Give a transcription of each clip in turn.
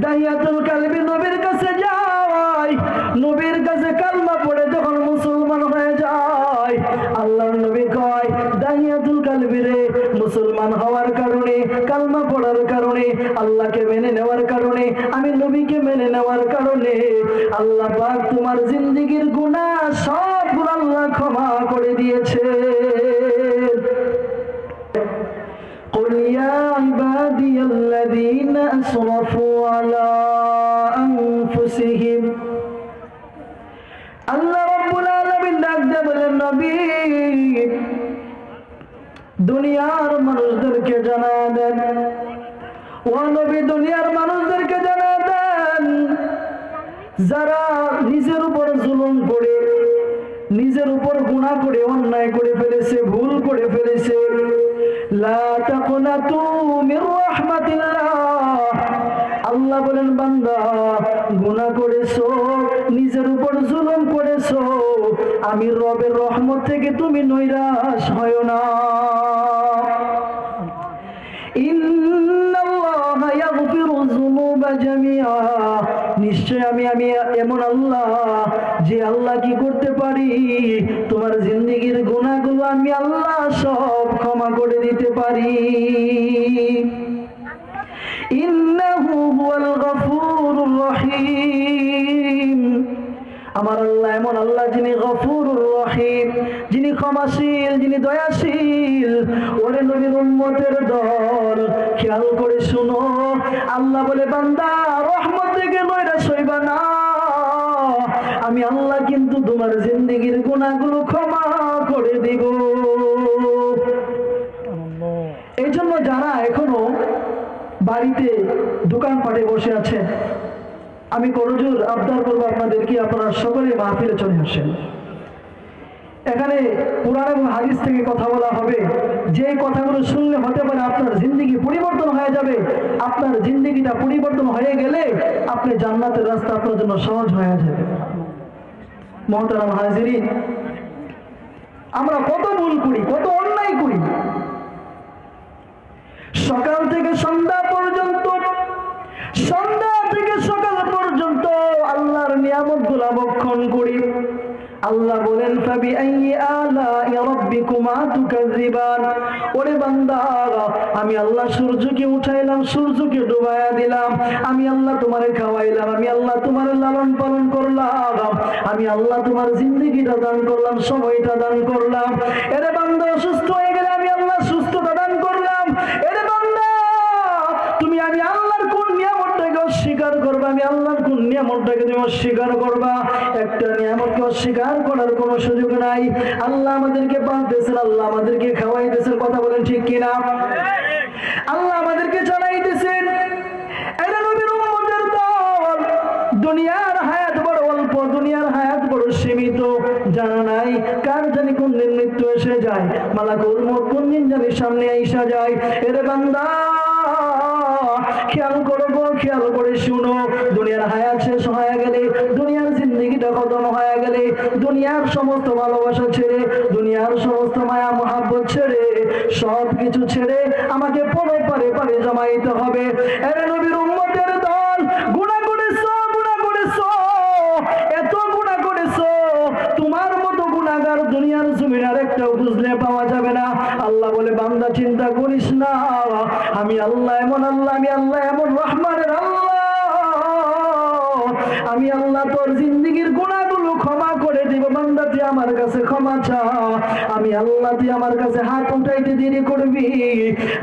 দাহিয়াতুল কালবি নবীর কাছে যায় নবীর কাছে কালমা পড়ে যখন মুসলমান হয়ে যায়, আল্লাহর নবী কয় দাহিয়াতুল কালবি রে, মুসলমান হওয়ার কারণে, কালমা পড়ার কারণে, আল্লাহকে মেনে নেওয়ার কারণে, আমি নবীকে মেনে নেওয়ার কারণে, আল্লাহ পাক তোমার জিন্দিগির গুনাহ সবগুলো আল্লাহ ক্ষমা করে দিয়েছে। الذين أسرفوا على أنفسهم আল্লাহ রব্বুল আলামিন ডাক দিয়ে বলেন নবী দুনিয়ার মানুষদেরকে জানা দেন ও নবী দুনিয়ার মানুষদেরকে জানা দেন যারা নিজের উপর জুলুম করে নিজের উপর গুণা করে অন্যায় করে ফেলেছে ভুল করে ফেলেছে আল্লাহ বলেন, বান্দা, গুনাহ করেছ, নিজের উপর জুলুম করেছ, আমি রবের রহমত থেকে তুমি নৈরাশ হয় না। নিশ্চয় আমি আমি এমন আল্লাহ যে আল্লাহ কি করতে পারি? তোমার জিন্দিগির গুনাহগুলো আমি আল্লাহ ক্ষমা করে দিতে পারি। আমার আল্লাহ এমন আল্লাহ যিনি গফুরুর রহিম, যিনি ক্ষমাশীল, যিনি দয়াশীল। ওরে নবীর উম্মতের দল, খেয়াল করে শুনো। আল্লাহ বলে, বান্দা, রহমত থেকে নৈরাশ হইবা না। আমি আল্লাহ কিন্তু তোমার জিন্দিগির গুণাগুলো ক্ষমা করে দিব। বাড়িতে দোকানপাটে বসে আছেন আমি করজোর আবদার করব আপনাদেরকে আপনারা সকলে মাহফিলে চলে আসেন। এখানে কোরআন এবং হাদিস থেকে কথা বলা হবে। যে কথাগুলো শুনলে হতে পারে আপনার জিন্দিগি পরিবর্তন হয়ে যাবে। আপনার জিন্দিগিটা পরিবর্তন হয়ে গেলে আপনি জান্নাতের রাস্তা আপনার জন্য সহজ হয়ে যাবে। মহতারাম হাজিরিন, আমরা কত ভুল করি, কত অন্যায় করি। সকাল থেকে সন্ধ্যা পর্যন্ত সন্ধ্যা থেকে সকাল পর্যন্ত আল্লাহর নিয়ামতগুলা করি। আল্লাহ বলেন তুকাযিবান? ওরে বান্দা, আমি আল্লাহ সূর্যকে উঠাইলাম, সূর্যকে ডুবায়া দিলাম। আমি আল্লাহ তোমারে খাওয়াইলাম, আমি আল্লাহ তোমার লালন পালন করলাম। আমি আল্লাহ তোমার জিন্দগিটা দান করলাম, সময়টা দান করলাম। এরে তুমি অস্বীকার করবা একটা নিয়ামতকে অস্বীকার করার কোনো সুযোগ নাই। আল্লাহ আমাদেরকে পালতেছেন আল্লাহ আমাদেরকে খাওয়াইতেছেন কথা বলেন ঠিক কিনা? আল্লাহ আমাদেরকে দল দুনিয়ার হায়াত বড় অল্প দুনিয়ার হায়াত বড় সীমিত জানা নাই কার জানি কোন দিন মৃত্যু এসে যায় মালাকুল মত কোন দিন জানি সামনে আইসা যায়। এর বান্দা খেয়াল করো গো, খেয়াল করে শুনো, দুনিয়ার হায়াত শেষ হয়ে গেলে, দুনিয়ার জিন্দগিটা খতম হয়ে গেলে, দুনিয়ার সমস্ত ভালোবাসা ছেড়ে, দুনিয়ার সমস্ত মায়া, মহাব্বত ছেড়ে সব কিছু ছেড়ে আমাকে পরে পারে পারে জমাইতে হবে। এর নবীর চিন্তা করিস না। আমি আল্লাহ এমন আল্লাহ, আমি আল্লাহ এমন রহমানের আল্লাহ। আমি আল্লাহ তোর জিন্দিগির গুণাগুলো ক্ষমা করে দিব, বান্দা, তুই আমার কাছে ক্ষমা চা। আমি আল্লাহ, তুই আমার কাছে হাত উঠাইতে দেরি করবি।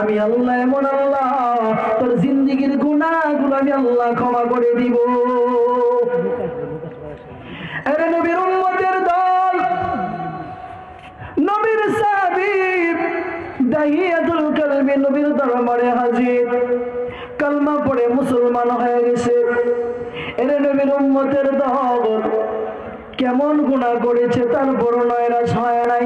আমি আল্লাহ এমন আল্লাহ, তোর জিন্দিগির গুণাগুলো আমি আল্লাহ ক্ষমা করে দিব। হয়ে কেমন গুণা করেছে তার বর্ণয়রা ছয় নাই।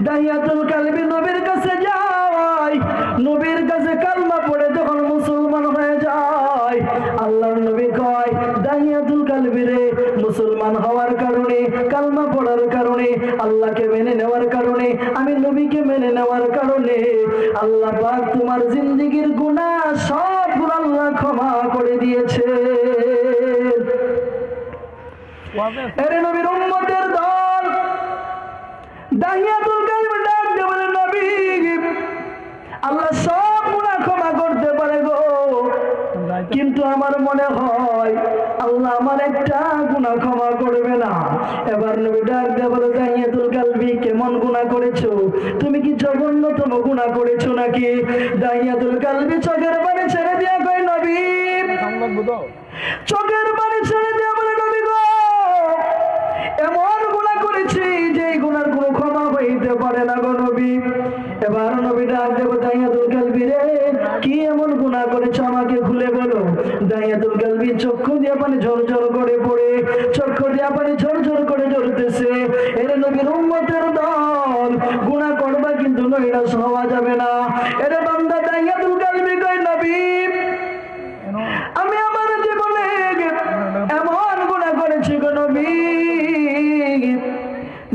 দাহিয়াতুল কালবি নবীর কাছে যায়। নবীর কাছে কালমা পড়ে যখন মুসলমান হয়ে যায়, আল্লাহর নবী কয় দাহিয়াতুল কালবি রে, মুসলমান হওয়ার কারণে, কালমা পড়ার কারণে, আল্লাহকে মেনে নেওয়ার কারণে, আমি নবীকে মেনে নেওয়ার কারণে আল্লাহ পাক তোমার জিন্দিগির গুনাহ সব আল্লাহ ক্ষমা করে দিয়েছে। এরে নবীর উম্মতের দল, দাহিয়াতুল কালবে ডাক নবী, আল্লাহ সব গুনাহ ক্ষমা করতে পারে গো। কিন্তু আমার মনে হয় আল্লাহ আমার একটা গুণা ক্ষমা করবে না। এবার নবী ডাক দিয়ে বলে দাহিয়াতুল কালবি কেমন গুণা করেছ? তুমি কি জঘন্যতম গুণা করেছ নাকি? জাহিয়াতুল কালবি চোখের পানি ছেড়ে দিয়া কই নবী। চোখের পানি ছেড়ে দিয়া বলে নবী গো এমন গুণা করেছি যে কি এমন গুণা করেছ আমাকে খুলে বলো? দাইয়াতুল কালবি, চক্ষু দিয়া পানি ঝরঝর করে পড়ে, চক্ষু দিয়া পানি ঝরঝর করে ঝরতেছে এর নবীর উম্মতের দল, গুণা করবা কিন্তু নইরা হওয়া যাবে না। এর বান্দা দাইয়াতুল কালবি কই নবী, আমি আমার জীবনে এমন গুণা করেছি গো নবী।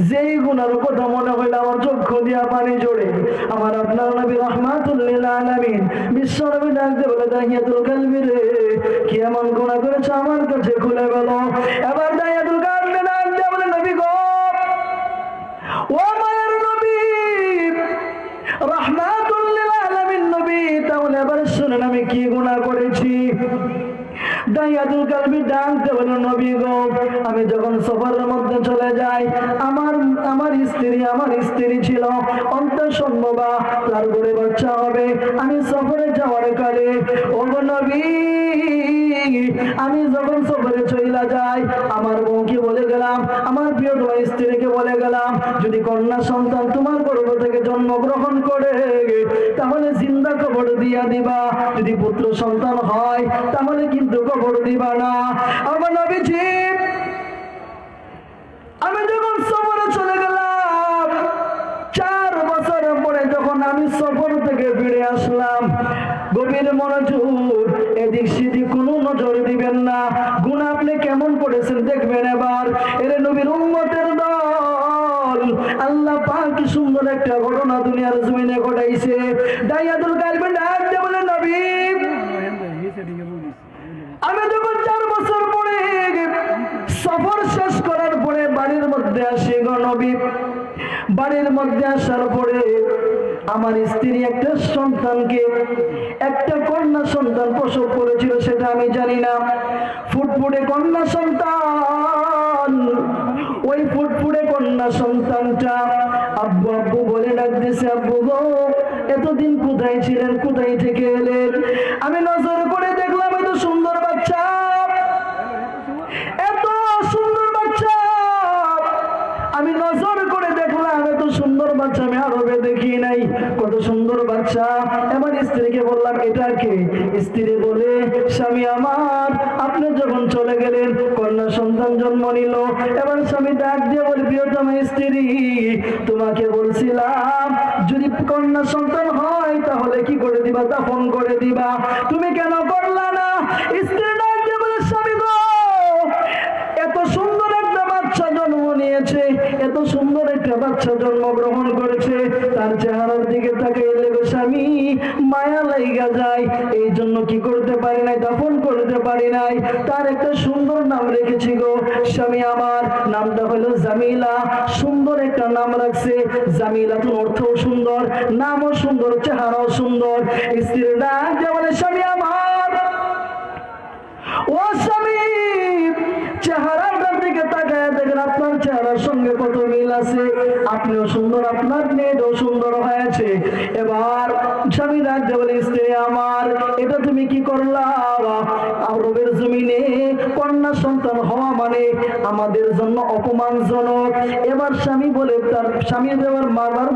যেই গুণার কথা মনে হইল, আমার চক্ষু দিয়া পানি জোড়ে আমার আপনার নবী রহমাতুল্লিল আলামিন বিশ্ব নবী ডাকতে বলে, দাহিয়াতুল কালবি কি গুণা বলে। নবী গো আমি করেছি। দাইয়াতুল কালবি ডাকতে বলো, নবী আমি যখন সফরের মধ্যে চলে যাই, আমার আমার স্ত্রী আমার স্ত্রী ছিল অন্তর সম্ভবা তার ঘরে বাচ্চা হবে সফরে ও নবী, আমি যখন সফরে চইলা যাই, আমার বউকে বলে গেলাম, আমার প্রিয় তোমার স্ত্রীকে বলে গেলাম, যদি কন্যা সন্তান তোমার গর্ভ থেকে জন্মগ্রহণ করে, তাহলে জিন্দা কবর দিয়া দিবা। যদি পুত্র সন্তান হয়, তাহলে কিন্তু কবর দিবা না। আমার নবীজি, আমি যখন সফরে চলে গেলাম চার বছর পরে যখন আমি সফর থেকে ফিরে আসলাম গভীর মনোযোগ। এদিক সেদিক কোনো নজর দিবেন না। গুণ আপনি কেমন করেছেন দেখবেন এবার। এর নবীর উম্মতের দল। আল্লাহ পাক কি সুন্দর একটা ঘটনা দুনিয়ার জমিনে ঘটাইছে। দাইয়াতুল কালবে ডাক দিয়ে নবী, আমি যখন চার বছর পরে সফর শেষ করার পরে বাড়ির মধ্যে আসি গণবী বাড়ির মধ্যে আসার পরে আমার স্ত্রী একটা সন্তানকে, একটা কন্যা সন্তান প্রসব করেছিল সেটা আমি জানি না। ফুটফুটে কন্যা সন্তান, ওই ফুটফুটে কন্যা সন্তানটা আব্বু আব্বু বলে ডাকতেছে, আব্বু গো, এতদিন কোথায় ছিলেন? কোথায় থেকে এলেন? আমি নজর করে দেখলাম এত সুন্দর বাচ্চা। সুন্দর বাচ্চা এবার স্ত্রীকে বললাম, এটা কে? স্ত্রী বলে, স্বামী আমার, আপনি যখন চলে গেলেন, কন্যা সন্তান জন্ম নিল। এবার স্বামী ডাক দিয়ে বলে, প্রিয়তম স্ত্রী, তোমাকে বলছিলাম, যদি কন্যা সন্তান হয়, তাহলে কি করে দিবা? দাফন করে দিবা। তুমি কেন করলা না? স্ত্রী ডাক দিয়ে বলে, স্বামী গো, এত সুন্দর একটা বাচ্চা জন্ম নিয়েছে। সুন্দর একটা বাচ্চা জন্মগ্রহণ করেছে। তার চেহারার দিকে তাকাইলে গো স্বামী, মায়া লাইগা যায়। এই জন্য কি করতে পারি নাই, দাফন করতে পারি নাই। তার একটা সুন্দর নাম রেখেছি গো। স্বামী আমার, নামটা হলো জামিলা। সুন্দর একটা নাম রাখছে। জামিলা তো অর্থও সুন্দর, নামও সুন্দর, চেহারাও সুন্দর। স্ত্রীর ডাক যে বলে, স্বামী আমার, ও স্বামী চেহারাটার দিকে তাকায় দেখেন আপনার চেহারার সঙ্গে কত মিল আছে? আপনিও সুন্দর, আপনার মেয়েটাও সুন্দর হয়েছে। এবার স্বামী রাখতে বলে, স্ত্রী আমার, এটা তুমি কি করলা? আরবের জমিনে কন্যা সন্তান হওয়া মানে আমাদের জন্য অপমানজনক। এবার স্বামী বলে, তার স্বামী এবার বারবার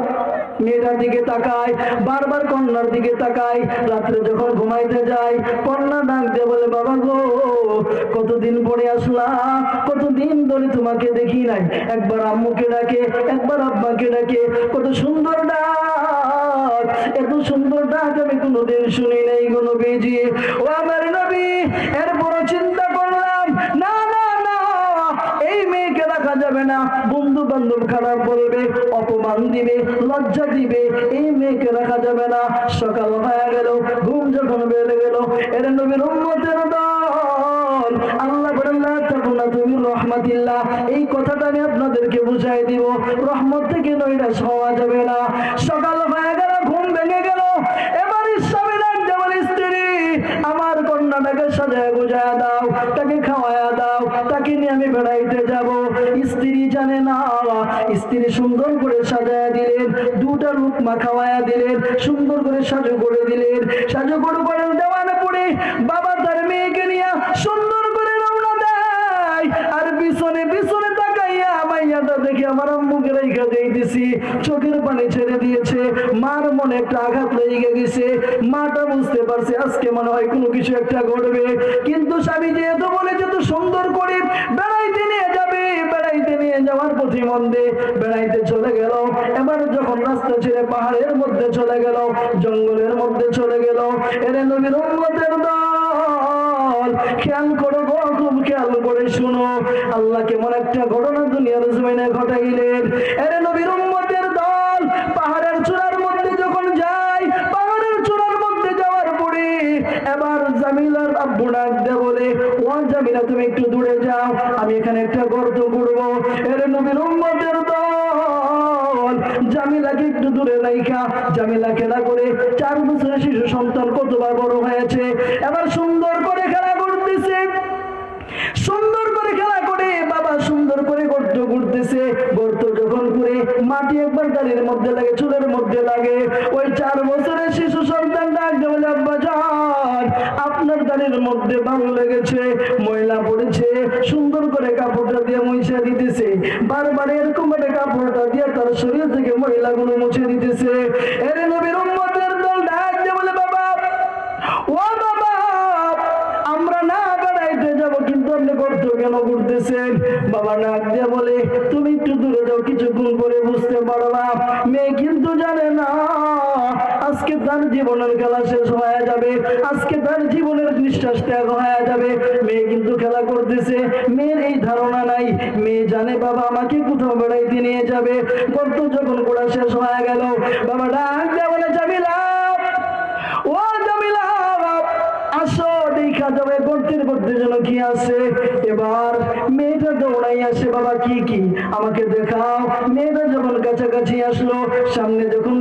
মেয়েটার দিকে তাকায়, বারবার কন্যার দিকে তাকায়, রাত্রে যখন ঘুমাইতে যায়, কন্যা ডাক দিয়ে বলে, বাবা গো, কতদিন পরে আসলাম? কতদিন ধরে তোমাকে দেখি নাই? একবার আম্মুকে ডাকে, একবার আব্বাকে ডাকে, কত সুন্দর ডাক, এত সুন্দর ডাক আমি কোনোদিন শুনি নাই কোনো বেজি ও আমার নবী, এরপরও চিন্তা বান্ধব খারাপ বলবে অপমান দিবে, লজ্জা দিবে, এই মেয়েকে রাখা যাবে না। সকাল হয়ে গেল, ঘুম যখন বেড়ে গেল, এর নবীর উম্মতের দল। আল্লাহ এই কথাটা আমি আপনাদেরকে বুঝাই দিব। রহমত থেকে নৈরাশ হওয়া যাবে না। সকাল হয়ে গেল, ঘুম ভেঙে গেল। এবার স্বামী যেমন স্ত্রী, আমার কন্যাটাকে সাজায় গুজায় দাও, তাকে খাওয়ায়া দাও, তাকে নিয়ে আমি স্ত্রী জানে না। স্ত্রী সুন্দর করে সাজায়া দিলেন, দুটা রূপমা খাওয়ায়া দিলেন, সুন্দর করে সাজু করে দিলেন। সাজু করে করে দেওয়ানে পড়ে, বাবা তার মেয়েকে নিয়ে সুন্দর করে রওনা দেয়। আর পিছনে পিছনে তাকাইয়া আমার আম্মুকে রেখা দিয়েছি চোখের পানি ছেড়ে দিয়েছে। মার মনে একটা আঘাত লেগে গেছে। মাটা বুঝতে পারছে, আজকে মনে হয় কোনো কিছু একটা ঘটবে। কিন্তু স্বামী যেহেতু বলেছে তো সুন্দর করে বেড়াইতে নিয়ে যাবে। যাওয়ার প্রতিমন্দে বেড়াইতে চলে গেল। এবার যখন রাস্তা ছেড়ে পাহাড়ের মধ্যে চলে গেল, জঙ্গলের মধ্যে চলে গেল, এরে নবীর উম্মতের দল। খেয়াল করো গো, খুব খেয়াল করে শুনো। আল্লাহ কেমন একটা ঘটনা দুনিয়ার জমিনে ঘটাইলেন। এরে নবীর উম্মতের দল, পাহাড়ের চূড়ার জামিলার আব্বু ডাক বলে ও জামিলা, তুমি একটু দূরে যাও, আমি এখানে একটা গর্ত করব। এরে নবীর উম্মতের দল জামিলাকে একটু দূরে রাইখা, জামিলা খেলা করে চার বছরের শিশু সন্তান কতবার বড় হয়েছে, এবার সুন্দর করে খেলা করতেছে। সুন্দর করে খেলা করে, বাবা সুন্দর করে গর্ত ঘুরতেছে গর্ত যখন করে মাটি একবার দাঁড়ির মধ্যে লাগে মধ্যে ভালো লেগেছে, ময়লা পড়েছে, সুন্দর করে কাপড়টা দিয়ে মুছে দিতেছে। বারবার এরকম একটা কাপড়টা দিয়ে তার শরীর থেকে ময়লাগুলো মুছে দিতেছে। এরে নবীর উম্মতের দল বলে, বাবা, ও বাবা, আমরা না বেড়াইতে যাব, কিন্তু আপনি কেন বাবা দিয়ে বলে, তুমি একটু দূরে যাও, কিছুক্ষণ পরে বুঝতে পারবা মেয়ে কিন্তু জানে না তার জীবনের খেলা শেষ হয়ে যাবে। আজকে তার জীবনের নিঃশ্বাস ত্যাগ হয়ে যাবে। মেয়ে কিন্তু খেলা করতেছে। মেয়ের এই ধারণা নাই। মেয়ে জানে, বাবা আমাকে কোথাও বেড়াইতে নিয়ে যাবে। গর্ত যখন গোড়া শেষ হয়ে গেল, বাবা ডাক বলে জামিলা, ও জামিলা, আসো, দেখা যাবে। গর্তের মধ্যে যেন কি আছে? এবার মেয়েটা দৌড়াই আসে, বাবা, কি কি? আমাকে দেখাও। মেয়েটা যখন কাছাকাছি আসলো, সামনে যখন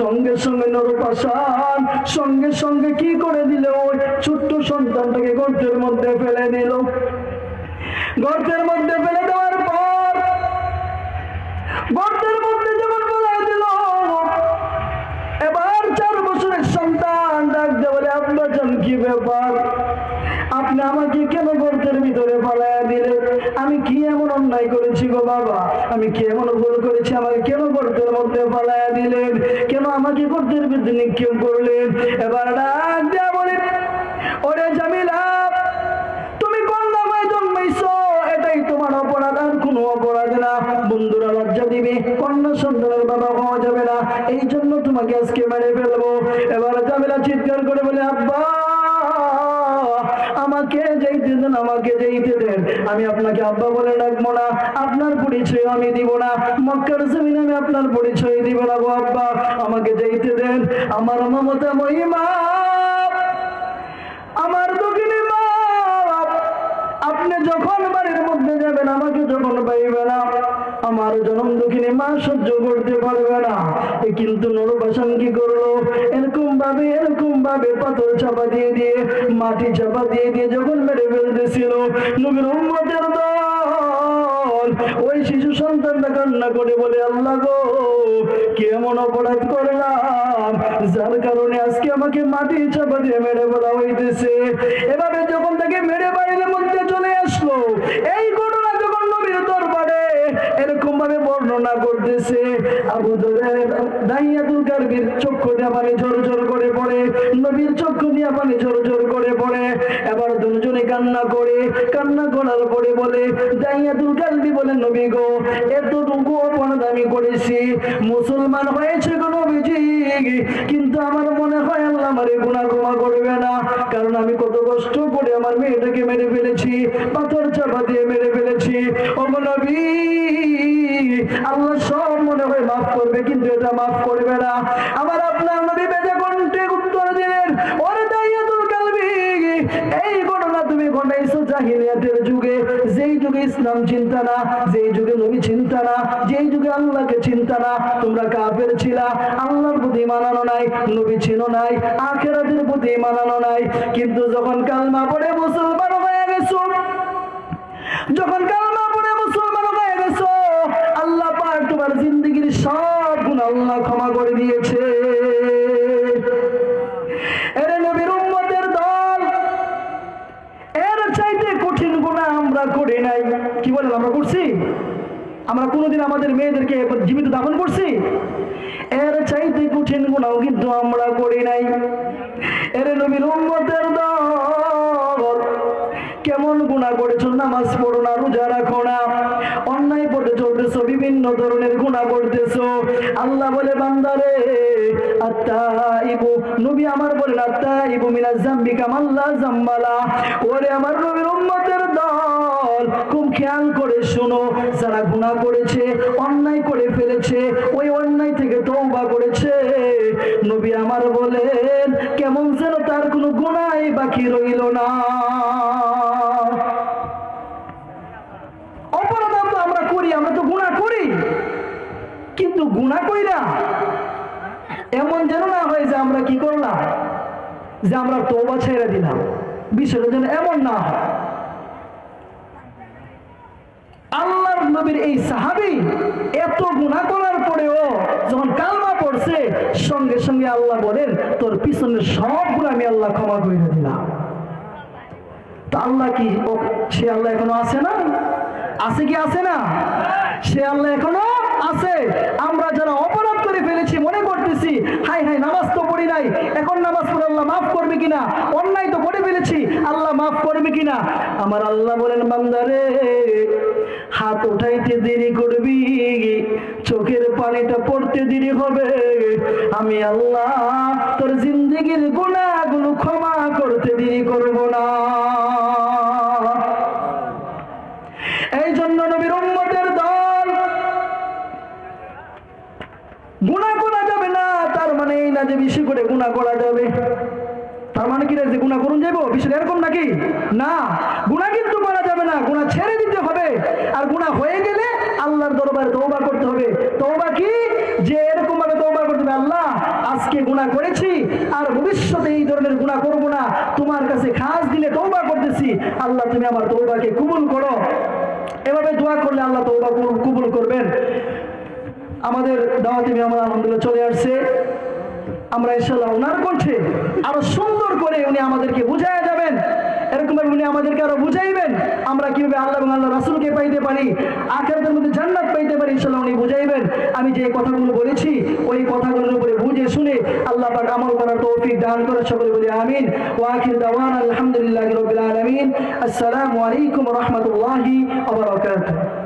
সঙ্গে সঙ্গে নরপাশান, সঙ্গে সঙ্গে কি করে দিল ওই ছোট্ট সন্তানটাকে গর্তের মধ্যে ফেলে দিল? গর্তের মধ্যে ফেলে দেওয়ার পর গর্তের মধ্যে যখন ফেলে দিল, এবার চার বছরের সন্তান ডাক দিয়ে বলে আব্বাজান কি ব্যাপার? আপনি আমাকে কেন গর্তের ভিতরে ফালাইয়া দিলেন? আমি কি এমন অন্যায় করেছি গো বাবা? আমি কি এমন করেছি আমাকে। কেন গর্তের মধ্যে ফালাইয়া দিলেন? কেন আমাকে গর্তের ভিতরে নিক্ষেপ করলেন? এবার ডাক ওরে জামিলা এটাই তোমার অপরাধ, আর কোনো না। দিবে। বাবা হওয়া যাবে না। এই জন্য তোমাকে আজকে মেরে ফেলব। এবার জামিলা চিৎকার করে বলে, আব্বা যেতে আমাকে যেতে দেন। আমি আপনাকে আব্বা বলে ডাকবো না, আপনার পরিচয় আমি দিব না। মক্কার জমিনে আমি আপনার পরিচয় দিব না গো আব্বা। আমাকে যেতে দেন, আমার মমতা মহিমা আমার দক্ষিণে মা। আপনি যখন বাড়ির মধ্যে যাবেন, আমাকে যখন পাইবে না, আমার জনম দক্ষিণে মা সহ্য করতে পারবে না। কিন্তু নরবাসন কি করল? এরকম ভাবে এরকম ভাবে পাথর চাপা দিয়ে দিয়ে, মাটি চাপা দিয়ে দিয়ে যখন মেরে ফেলতেছিল, নবীর উম্মতের দল, ওই শিশু সন্তানটা কান্না করে বলে, আল্লাহ গো, কেমন অপরাধ করলাম? যার কারণে আজকে আমাকে মাটি চাপা দিয়ে মেরে ফেলা হইতেছে। এভাবে যখন তাকে মেরে বাড়ির মধ্যে চলে আসলো, এই ঘটনা যখন নবীর দরবারে এরকম ভাবে বর্ণনা করতেছে, আবু দাইয়াতুল কারবির চক্ষু দিয়ে পানি ঝর ঝর করে পড়ে, নবীর চক্ষু দিয়ে পানি ঝর ঝর করে পড়ে। এবার দুজনে কান্না করে, কান্না করার পরে বলে দাইয়াতুল কারবি বলে, নবী গো, এতটুকু অপরাধ আমি করেছি। মুসলমান হয়েছে গো নবীজি, কিন্তু আমার মনে হয় আল্লাহ আমারে গুনাহ ক্ষমা করবে না। কারণ আমি কত কষ্ট করে আমার মেয়েটাকে মেরে ফেলেছি, পাথর চাপা দিয়ে মেরে ফেলেছি। ও নবী আল্লাহ সব মনে হয় মাফ করবে, কিন্তু এটা মাফ করবে না। আমার আপনার নবী বেজে কণ্ঠে উত্তর দিলেন, ওরে দাইয়াতুল কালবি, এই ঘটনা তুমি ঘটাইছো জাহিলিয়াতের যুগে। যেই যুগে ইসলাম চিন্তা না, যেই যুগে নবী চিন্তা না, যেই যুগে আল্লাহকে চিন্তা না, তোমরা কাফের ছিলা। আল্লাহর প্রতি মানানো নাই, নবী ছিল নাই, আখেরাতের প্রতি মানানো নাই। কিন্তু যখন কালমা পড়ে মুসলমান হয়ে গেছো, যখন কালমা তোমার জিন্দগির সব গুণ আল্লাহ ক্ষমা করে দিয়েছে। আমরা আমরা আমরা কোনোদিন আমাদের মেয়েদেরকে জীবিত চাইতে কঠিন গুণাও কিন্তু আমরা করি নাই। কেমন গুণা করেছ নামাজ পড়ো না রোজা রাখো না অন্যায় পথে চলতেছো বিভিন্ন ধরনের গুণা করতেছো। আল্লাহ বলে, বান্দারে আমার অন্যায় করে ফেলেছে, ওই অন্যায় থেকে তওবা করেছে। নবী আমার বলেন, কেমন যেন তার কোনো গুণাই বাকি রইল না। গুণা না এমন যেন না হয় যে আমরা কি করলাম? যে আমরা তোবা ছেড়ে দিলাম। বিষয়টা যেন এমন না হয়। আল্লাহর নবীর এই সাহাবি এত গুণা করার পরেও যখন কালমা পড়ছে, সঙ্গে সঙ্গে আল্লাহ বলেন, তোর পিছনের সব গুণ আমি আল্লাহ ক্ষমা করে দিলাম। তা আল্লাহ কি সে আল্লাহ এখনও আছে না? আছে কি আছে না? সে আল্লাহ এখনও আছে। আমরা যারা অপরাধ করে ফেলেছি, মনে করতেছি হাই হাই নামাজ তো পড়ি নাই। এখন নামাজ পড়ে আল্লাহ মাফ করবে কিনা? অন্যায় তো করে ফেলেছি, আল্লাহ মাফ করবে কিনা? আমার আল্লাহ বলেন, বান্দারে, হাত উঠাইতে দেরি করবি, চোখের পানিটা পড়তে দেরি হবে। আমি আল্লাহ তোর জিন্দগির গুণাগুলো ক্ষমা করতে দেরি করব না। বেশি করে গুণা করা যাবে। তার মানে কি যে গুণা করুন যাব বিষয় এরকম নাকি? না, গুণা কিন্তু করা যাবে না, গুণা ছেড়ে দিতে হবে। আর গুণা হয়ে গেলে আল্লাহর দরবারে তওবা করতে হবে। তওবা কি? যে এরকম ভাবে তওবা করতে হবে, আল্লাহ, আজকে গুণা করেছি, আর ভবিষ্যতে এই ধরনের গুণা করব না। তোমার কাছে খাস দিলে তওবা করতেছি। আল্লাহ, তুমি আমার তওবাকে কবুল করো। এভাবে দোয়া করলে আল্লাহ কবুল- কবুল করবেন। আমাদের দাওয়াতি মেহমান আলহামদুলিল্লাহ চলে আসছে। আমরা ইনশাল্লাহ ওনার কণ্ঠে আরও সুন্দর করে উনি আমাদেরকে বুঝাইয়া যাবেন। এরকম উনি আমাদেরকে আরও বুঝাইবেন। আমরা কীভাবে আল্লাহ এবং আল্লাহ রাসুলকে পাইতে পারি, আখেরাতের মধ্যে জান্নাত পাইতে পারি ইনশাল্লাহ উনি বুঝাইবেন। আমি যে কথাগুলো বলেছি, ওই কথাগুলোর উপরে বুঝে শুনে আল্লাহ পাক আমল করার তৌফিক দান করে সকলে বলি আমিন। ওয়া আখির দাওয়ানা আলহামদুলিল্লাহি রাব্বিল আলামিন। আসসালামু আলাইকুম রাহমাতুল্লাহি ওয়া বারাকাতুহু।